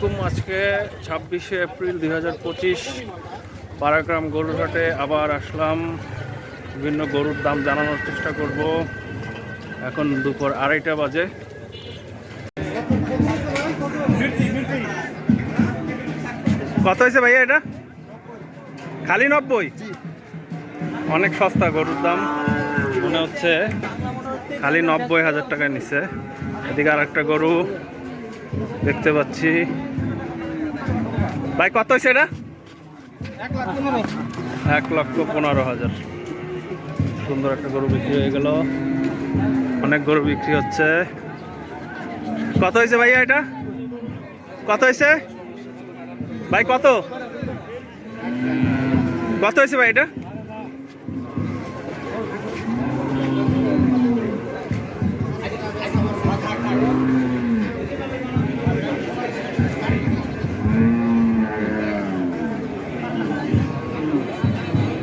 আজকে ছাব্বিশে এপ্রিল দুই হাজার পঁচিশ পারাগ্রাম গরুর হাটে আবার আসলাম। বিভিন্ন গরুর দাম জানানোর চেষ্টা করব। এখন দুপুর আড়াইটা বাজে। কত হয়েছে ভাইয়া এটা? খালি নব্বই? অনেক সস্তা গরুর দাম। মনে হচ্ছে খালি নব্বই হাজার টাকায় নিছে। এদিকে আর একটা গরু দেখতে পাচ্ছি। ভাই কত হয়েছে এটা? এক লক্ষ পনেরো হাজার। সুন্দর একটা গরু বিক্রি হয়ে গেল। অনেক গরু বিক্রি হচ্ছে। কত হয়েছে ভাইয়া এটা? কত হয়েছে ভাই কত? কত হয়েছে ভাই এটা?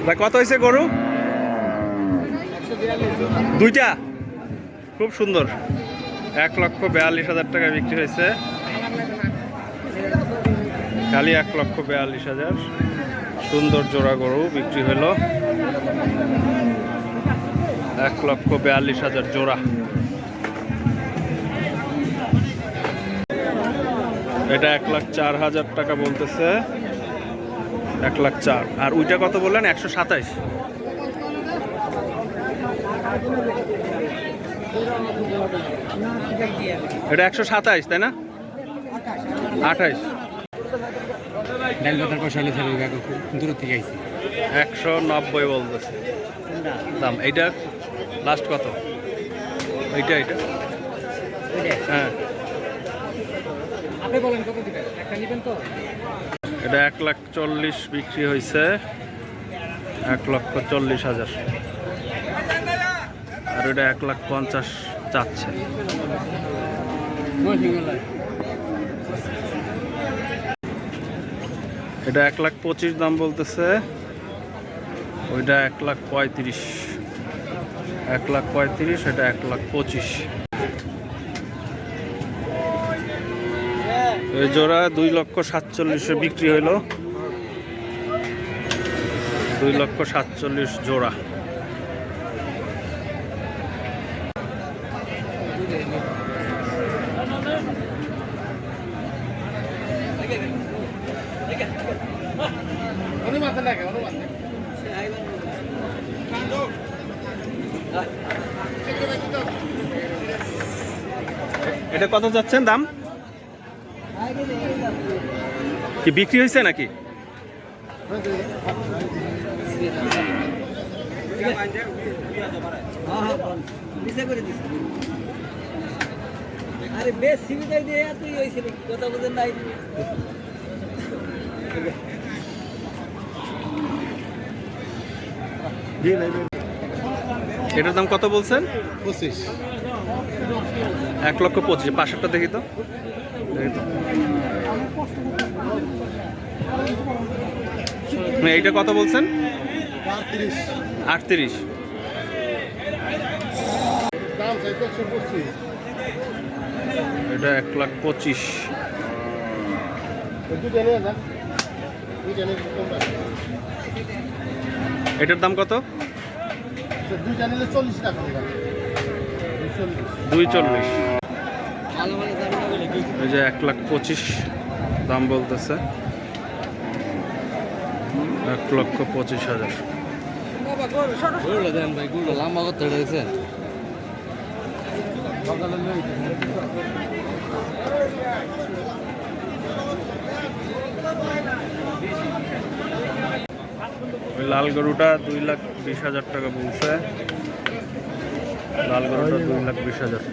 ভাই, কত হয়েছে গরু? দুইটা? খুব সুন্দর। এক লক্ষ বিয়াল্লিশ হাজার টাকা বিক্রি হয়েছে। খালি এক লক্ষ বিয়াল্লিশ হাজার। সুন্দর জোড়া গরু বিক্রি হলো। এক লক্ষ বিয়াল্লিশ হাজার জোড়া। এটা এক লাখ চার হাজার টাকা বলতেছে। এক লাখ চার। আর ওইটা কত বললেন? একশো সাতাইশ। এটা একশো সাতাইশ তাই না? আঠাইশ। দূর থেকে আইছি। একশো নব্বই বলতেছে। দাম এইটা লাস্ট কত? এইটা এইটা। হ্যাঁ। আপনি বলেন কত দিবেন? একটা নেবেন তো? এটা এক লাখ চল্লিশ বিক্রি হয়েছে এক লক্ষ চল্লিশ হাজার। আর এটা এক লাখ পঞ্চাশ চাচ্ছে। এটা এক লাখ পঁচিশ দাম বলতেছে। ওইটা এক লাখ পঁয়ত্রিশ। এক লাখ পঁয়ত্রিশ, এটা এক লাখ পঁচিশ। জোড়া দুই লক্ষ সাতচল্লিশে বিক্রি হইল। দুই লক্ষ সাতচল্লিশ জোড়া। এটা কত যাচ্ছেন দাম? কি বিক্রি হয়েছে নাকি? আরে বেশ সুবিধা দিয়ে তুই হয়েছিল কথা বলতে নাই। এটার দাম কত বলছেন? পঁচিশ। এক লক্ষ পঁচিশ পাশেরটা দেখি তো। দেখি তো না, এইটা কত বলছেন? আটত্রিশ। এটা এক লাখ পঁচিশ। এটার দাম কত? দুই চল্লিশ এই যে এক লাখ পঁচিশ দাম বলতেছে। এক লক্ষ পঁচিশ হাজার। ওই লাল গরুটা দুই লাখ বিশ হাজার টাকা বলছে। লাল গরুটা দুই লাখ বিশ হাজার।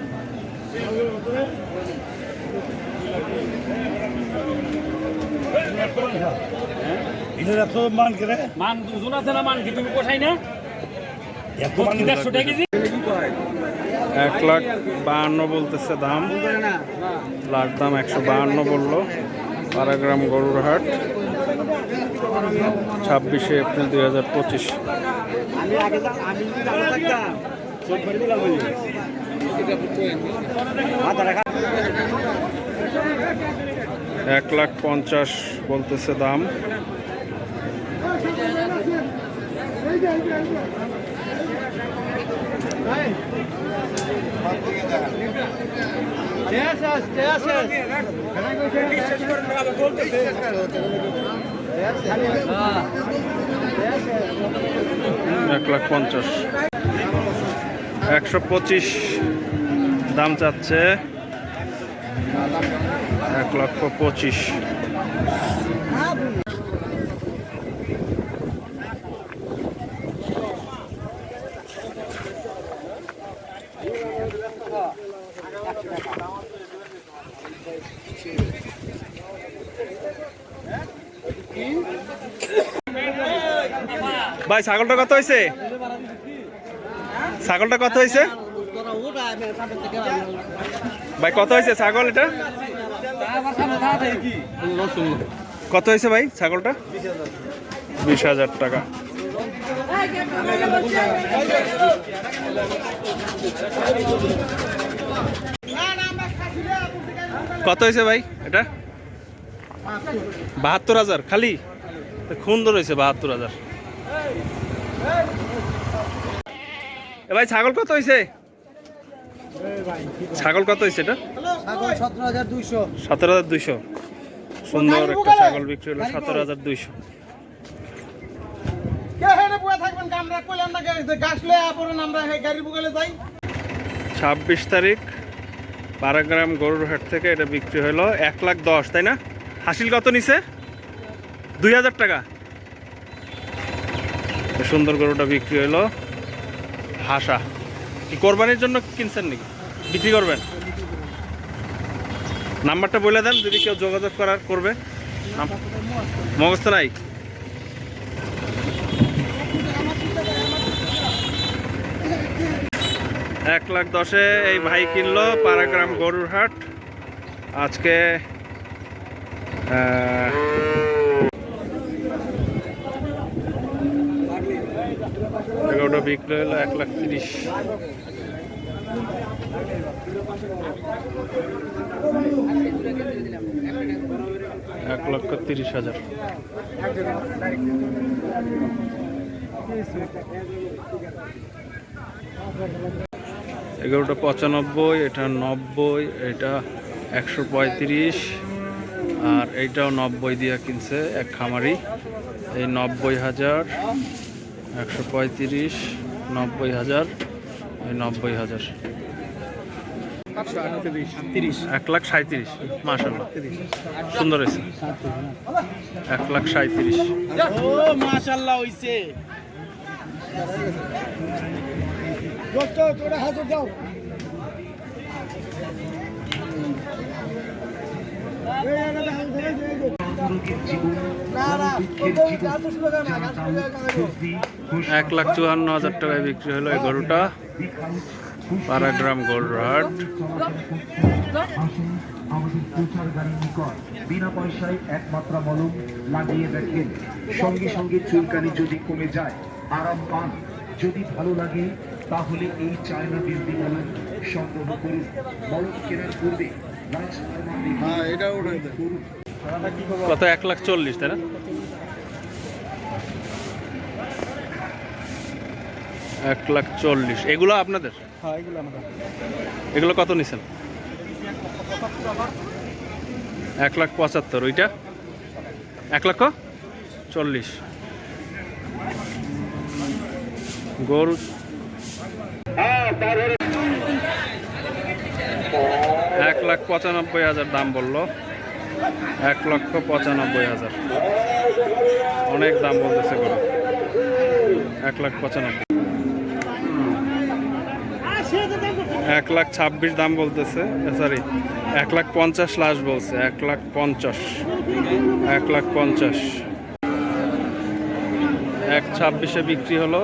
মান দুজন আছে না মান কি তুমি কোথায় না? দেড়শো টাকা কেজি। এক লাখ বাহান্ন বলতেছে দাম। লাখ দাম একশো বাহান্ন বলল। পারাগ্রাম গরুর হাট ছাব্বিশে এপ্রিল দুই হাজার পঁচিশ। মাথা রাখা এক লাখ পঞ্চাশ বলতেছে দাম। এক লাখ পঞ্চাশ। একশো পঁচিশ দাম চাচ্ছে। এক লক্ষ পঁচিশ। ভাই, ছাগলটা কত হয়েছে? ছাগলটা কত হয়েছে? ভাই, কত হয়েছে ছাগল এটা? কত হয়েছে ভাই ছাগলটা? বিশ হাজার টাকা। কত হয়েছে ভাই এটা? বাহাত্তর হাজার খালি? তো সুন্দর হয়েছে বাহাত্তর হাজার। এ ভাই ছাগল কত হয়েছে? ছাগল কত হয়েছে এটা? সতেরো হাজার দুইশো। সতেরো হাজার দুইশো। সুন্দর একটা ছাগল বিক্রি হলো সতেরো হাজার দুইশো। ছাব্বিশ তারিখ পারাগ্রাম গরুর হাট থেকে এটা বিক্রি হলো এক লাখ দশ তাই না? হাসিল কত নিছে? দুই হাজার টাকা। সুন্দর গরুটা বিক্রি হলো হাসা। কি কোরবানির জন্য কিনছেন নাকি? বিক্রি করবেন? নাম্বারটা বলে দেন, যদি কেউ যোগাযোগ করার করবে। মগস্ত নাই? এক লাখ দশে এই ভাই কিনলো পারাগ্রাম গরুর হাট। আজকে এগারোটা বিক্রি হলো, এক লাখ তিরিশ। এক লক্ষ তিরিশ হাজার। এগারোটা পঁচানব্বই, এটা নব্বই, এটা একশো পঁয়ত্রিশ, আর এইটাও নব্বই দিয়ে কিনছে এক খামারি। এই নব্বই হাজার একশো পঁয়ত্রিশ নব্বই হাজার এই নব্বই হাজার। এক লাখ সাঁত্রিশ মাসাল্লাহ সুন্দর হয়েছে। এক লাখ সাঁত্রিশ। দাও এক লাখ চুয়ান্ন হাজার টাকায় বিক্রি হলো এই গরুটা। পারাগ্রাম গরুর হাট। আসুন আমাদের প্রচার গাড়ির নিকট বিনা পয়সায় একমাত্রা মলম লাগিয়ে দেখেন। সঙ্গে সঙ্গে চুলকানি যদি কমে যায় আরাম পান। যদি ভালো লাগে তাহলে এই চায়না বিজলি মলম সংগ্রহ করুন। মলম কেনার পূর্বে রাজ হ্যাঁ এটা করুন। কত এক লাখ চল্লিশ তাই না? এক লাখ চল্লিশ। এগুলো আপনাদের? হ্যাঁ এগুলো এগুলো কত নিছেন? এক লাখ পঁচাত্তর ওইটা? এক লক্ষ চল্লিশ। গরু? এক লাখ পঁচানব্বই হাজার দাম বলল। এক লক্ষ পঁচানব্বই হাজার। অনেক দাম বলতেছে গরু। এক লাখ পঁচানব্বই। এক লাখ ছাব্বিশ দাম বলতেছে সরি এক লাখ পঞ্চাশ লাশ বলছে, এক লাখ পঞ্চাশ। এক লাখ পঞ্চাশ। এক ছাব্বিশে বিক্রি হলো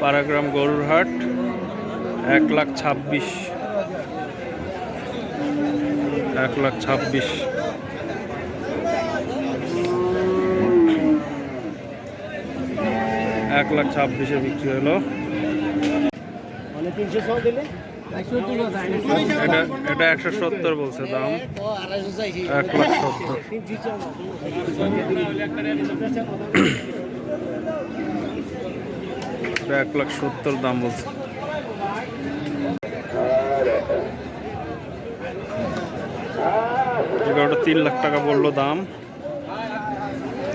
পারাগ্রাম গরুর হাট, এক লাখ ছাব্বিশ। এক লাখ ছাব্বিশ। এক লাখ ছাব্বিশে বিক্রি হলো। এটা এটা একশো সত্তর বলছে দাম। এক লাখ সত্তর। এটা এক লাখ সত্তর দাম বলছে। এগারোটা তিন লাখ টাকা বলল দাম।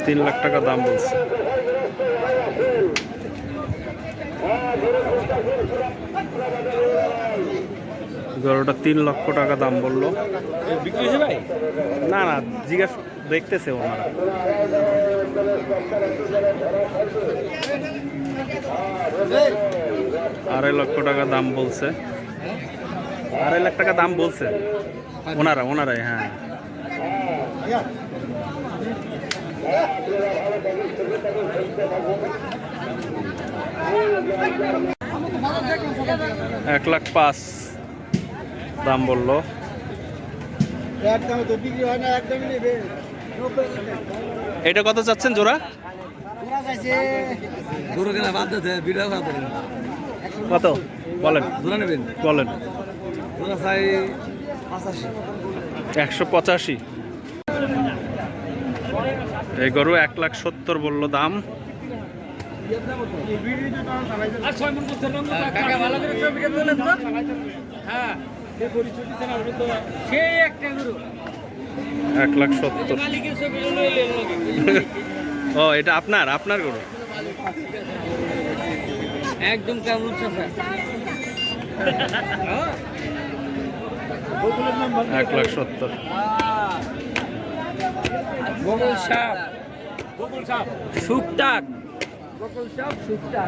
তিন লাখ টাকা দাম বলছে। এগারোটা তিন লক্ষ টাকা দাম বলল। বিক্রি হয়েছে ভাই? না না জিজ্ঞাসা দেখতেছে ওনারা। আড়াই লক্ষ টাকা দাম বলছে। আড়াই লাখ টাকা দাম বলছে। ওনারা ওনারাই হ্যাঁ। এক লাখ পাঁচ দাম বলল। এটা কত চাচ্ছেন জোড়া? কত? বলেন। বলেন। একশো পঁচাশি। এই গরু এক লাখ সত্তর বলল দাম। আর ছয় মন করতে ভালো করে ছবিটা তোলেন তো? হ্যাঁ সেই একটা গুরু। এক লাখ সত্তর। ও এটা আপনার আপনার গরু? একদম কেমন চাষা। এক লাখ সত্তর। Gokul Bakın şap çıktı.